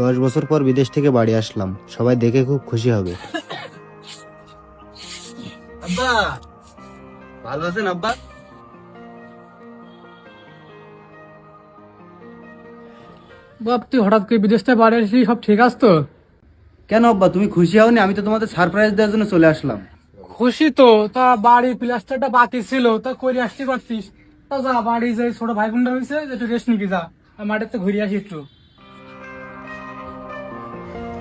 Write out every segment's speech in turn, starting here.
দশ বছর পর বিদেশ থেকে বাড়ি আসলাম। সবাই দেখে খুব খুশি হবে। আব্বা ভালো আছেন আব্বা? বাপ তুই হঠাৎ করে বিদেশ থেকে বাড়ি আসলি সব ঠিক আছে তো? কেন আব্বা তুমি খুশি হওনি? আমি তো তোমাদের সারপ্রাইজ দেওয়ার জন্য চলে আসলাম। খুশি তো তা বাড়ির প্লাস্টারটা বাকি ছিল তা করে আসতে পারতিস। তা যা বাড়ি যাই ছোট ভাই বোনটা হয়েছে একটু রেস্ট নিবি যা। আর মাঠের তো ঘুরে আসি একটু।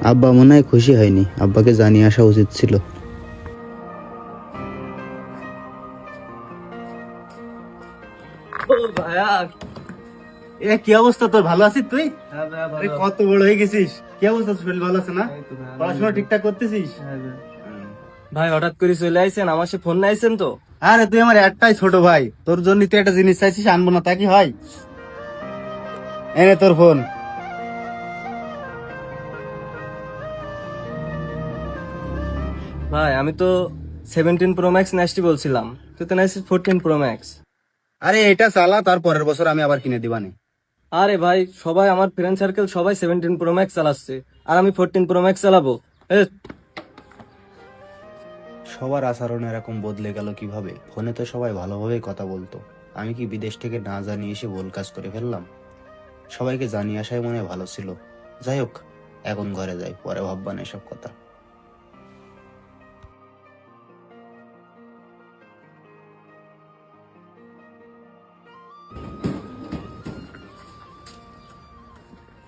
আব্বা মনে হয় খুশি হয়নি। আব্বাকে জানিয়ে আসা উচিত ছিল। ও ভাইয়া এ কি অবস্থা তোর? ভালো আছিস তুই? হ্যাঁ কত বড় হয়ে গেছিস। কি অবস্থা শরীর ভালো আছে না? পড়াশোনা ঠিকঠাক করতেছিস? ভাই হঠাৎ করে চলে আইছেন আমার সে ফোন নাইছেন তো? আরে তুই আমার একটাই ছোট ভাই। তোর জন্য তুই একটা জিনিস চাইছিস আনব না তা কি হয়? এনে তোর ফোন ভাই আমি তো সেভেন্টিন প্রো ম্যাক্স নাইসটি বলছিলাম। তুই তো নাইছিস ফোরটিন প্রো ম্যাক্স আরে এটা চালা তার পরের বছর আমি আবার কিনে দিবানে। আরে ভাই সবাই আমার ফ্রেন্ড সার্কেল সবাই সেভেন্টিন প্রো ম্যাক্স চালাচ্ছে। আর আমি ফোরটিন প্রো ম্যাক্স চালাবো। এ, সবার আচরণ এরকম বদলে গেল কীভাবে? ফোনে তো সবাই ভালোভাবেই কথা বলতো। আমি কি বিদেশ থেকে না জানিয়ে এসে ভুল কাজ করে ফেললাম? সবাইকে জানিয়ে আসাই মনে হয় ভালো ছিল। যাই হোক এখন ঘরে যাই পরে ভাববান এসব কথা।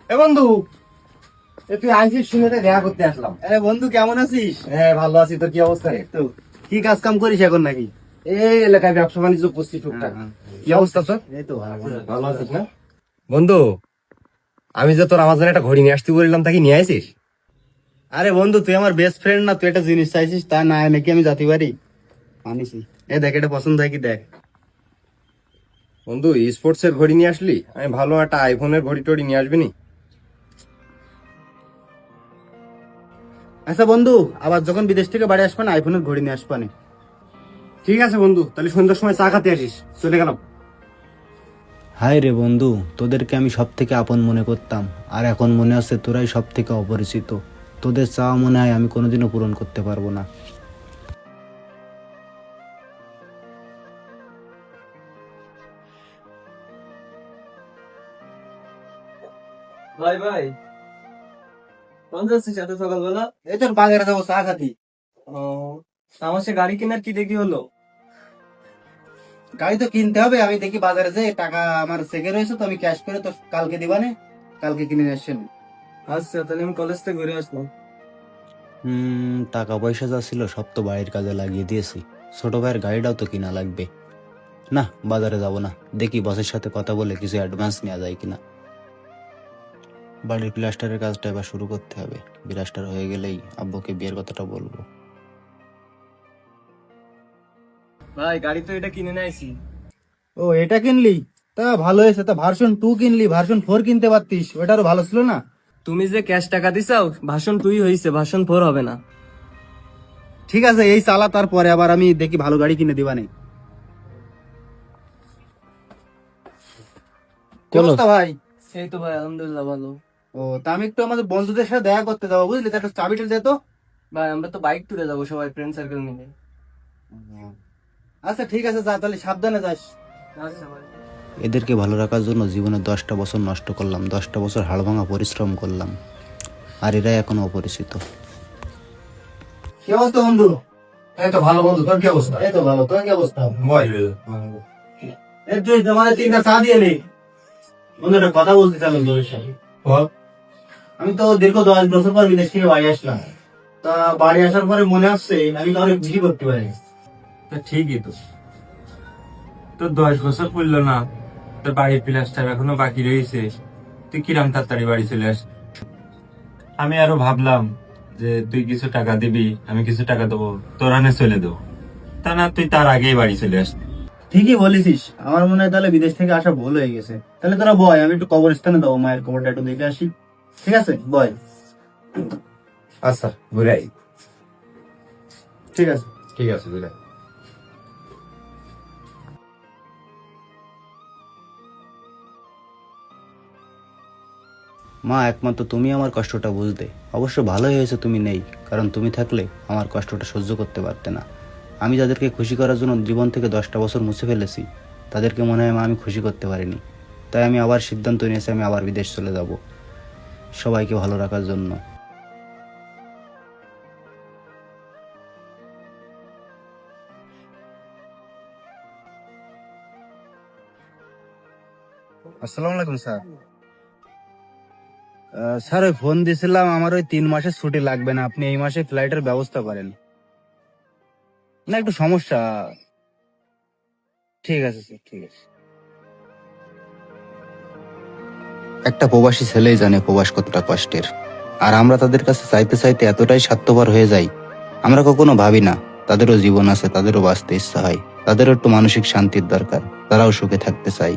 এ বন্ধু এ তুই আইসিস শুনে দেখা করতে আসলাম। আরে বন্ধু কেমন আছিস? হ্যাঁ ভালো আছি। তোর কি অবস্থা রে? তো কি কাজ কাম করিস এখন নাকি? এই এলাকায় ব্যবসা বাণিজ্য করছি টুকটাক। কি অবস্থা তোর? এই তো ভালো। ভালো আছিস না? বন্ধু আমি যে তোর আমার জন্য একটা ঘড়ি নিয়ে আসতে বললাম তাকে নিয়ে আসিস আরে বন্ধু তুই আমার বেস্ট ফ্রেন্ড না তুই একটা জিনিস চাইছিস তা না নাকি আমি জাতি পারি মানিসি এ দেখ এটা পছন্দ হয় কি দেখ। বন্ধু স্পোর্টস এর ঘড়ি নিয়ে আসলি? আমি ভালো একটা আইফোনের ঘড়ি টড়ি নিয়ে আসবি নি আচ্ছা বন্ধু আবার যখন বিদেশ থেকে বাড়ি আসবেন আইফোনের ঘড়ি নিয়ে আসবানে ঠিক আছে বন্ধু তাহলে সন্ধ্যার সময় চা খাতে আসিস। চলে গেলাম। হায় রে বন্ধু তোদেরকে আমি সব থেকে আপন মনে করতাম। আর এখন মনে হচ্ছে তোরাই সব থেকে অপরিচিত। তোদের চাওয়া মনে হয় আমি কোনোদিনও পূরণ করতে পারব না। ভাই ভাই কোন যাচ্ছিস এত সকালবেলা এই তোর বাজারে যাব চা খাতি ও আমার সে গাড়ি কেনার কি দেখি হলো? গাড়ি তো কিনতে হবে আমি দেখি বাজারে যে টাকা আমার সেকে রয়েছে তো আমি ক্যাশ করে তো কালকে দিবানে কালকে কিনে আসছেন আচ্ছা তাহলে আমি কলেজ থেকে ঘুরে আসব হুম টাকা পয়সা যা ছিল সব তো বাড়ির কাজে লাগিয়ে দিয়েছি। ছোট ভাইয়ের গাড়িটাও তো কিনা লাগবে। না বাজারে যাব না। দেখি বসের সাথে কথা বলে কিছু অ্যাডভান্স নেওয়া যায় কিনা। বাড়ির প্লাস্টারের কাজটা এবার শুরু করতে হবে। প্লাস্টার হয়ে গেলেই আব্বুকে বিয়ের কথাটা বলব। ভাই গাড়ি তো এটা কিনে নাইছি ও এটা কিনলি? তা ভালো হয়েছে। তা ভার্সন টু কিনলি ভার্সন ফোর কিনতে পারতিস। ওটারও ভালো ছিল না? তুমি যে ক্যাশ টাকা দিছাও ভাষণ তুই হইছে ভাষণ ফোর হবে না। ঠিক আছে এই চালা তারপরে আবার আমি দেখি ভালো গাড়ি কিনে দিবানে কি অবস্থা ভাই? এই তো ভাই আলহামদুলিল্লাহ ভালো। ও তা আমি একটু আমাদের বন্ধুদের সাথে দেখা করতে যাব বুঝলি? তা একটু চাবিটা দে তো। ভাই আমরা তো বাইক ট্যুরে যাব সবাই ফ্রেন্ড সার্কেল মিলে। আচ্ছা ঠিক আছে যা তাহলে সাবধানে যাস। আচ্ছা ভাই। এদেরকে ভালো রাখার জন্য জীবনে দশটা বছর নষ্ট করলাম দশটা বছর হাড়ভাঙা পরিশ্রম করলাম আর এরা এখনও অপরিচিত। কি অবস্থা বন্ধু? এই তো ভালো বন্ধু তোর কি অবস্থা? এই তো ভালো তোর কি অবস্থা? এই তুই তোমাদের তিনটা চা দিয়ে নে। বন্ধু একটা কথা বলতে তোর সাথে। আমি তো দীর্ঘ দশ বছর পর বিদেশ থেকে বাড়ি আসলাম। তা বাড়ি আসার পরে মনে আসছে আমি কাউকে খুশি করতে পারি। তা ঠিকই তো। তোর দশ বছর পড়ল না তোর বাড়ির প্লাস্টার এখনও বাকি রয়েছে। তুই কিরাম তাড়াতাড়ি বাড়ি চলে আস। আমি আরও ভাবলাম যে তুই কিছু টাকা দিবি আমি কিছু টাকা দেবো তোর আনে চলে দেবো। তা না তুই তার আগেই বাড়ি চলে আস। ঠিকই বলেছিস আমার মনে হয় তাহলে বিদেশ থেকে আসা ভুল হয়ে গেছে। তাহলে তোরা বয় আমি একটু কবরস্থানে দেবো মায়ের কবরটা একটু দেখে আসি। ঠিক আছে বয় আচ্ছা ঘুরে আই ঠিক আছে। ঠিক আছে ঘুরে মা একমাত্র তুমি আমার কষ্টটা বুঝতে। অবশ্য ভালোই হয়েছে তুমি নেই কারণ তুমি থাকলে আমার কষ্টটা সহ্য করতে পারতে না। আমি যাদেরকে খুশি করার জন্য জীবন থেকে দশটা বছর মুছে ফেলেছি তাদেরকে মনে হয় মা আমি খুশি করতে পারিনি। তাই আমি আবার সিদ্ধান্ত নিয়েছি আমি আবার বিদেশ চলে যাব। সবাইকে ভালো রাখার জন্য। আসসালামু আলাইকুম, স্যার। স্যার, ওই ফোন দিয়েছিলাম, আমার ওই তিন মাসের ছুটি লাগবে না। আপনি এই মাসে ফ্লাইটের ব্যবস্থা করেন। না, একটু সমস্যা। ঠিক আছে, স্যার, ঠিক আছে। একটা প্রবাসী ছেলেই জানে প্রবাস কতটা কষ্টের। আর আমরা তাদের কাছে চাইতে চাইতে এতটাই স্বার্থপর হয়ে যাই, আমরা কখনো ভাবি না, তাদেরও জীবন আছে, তাদেরও বাঁচতে ইচ্ছা হয়, তাদেরও একটু মানসিক শান্তির দরকার, তারাও সুখে থাকতে চায়।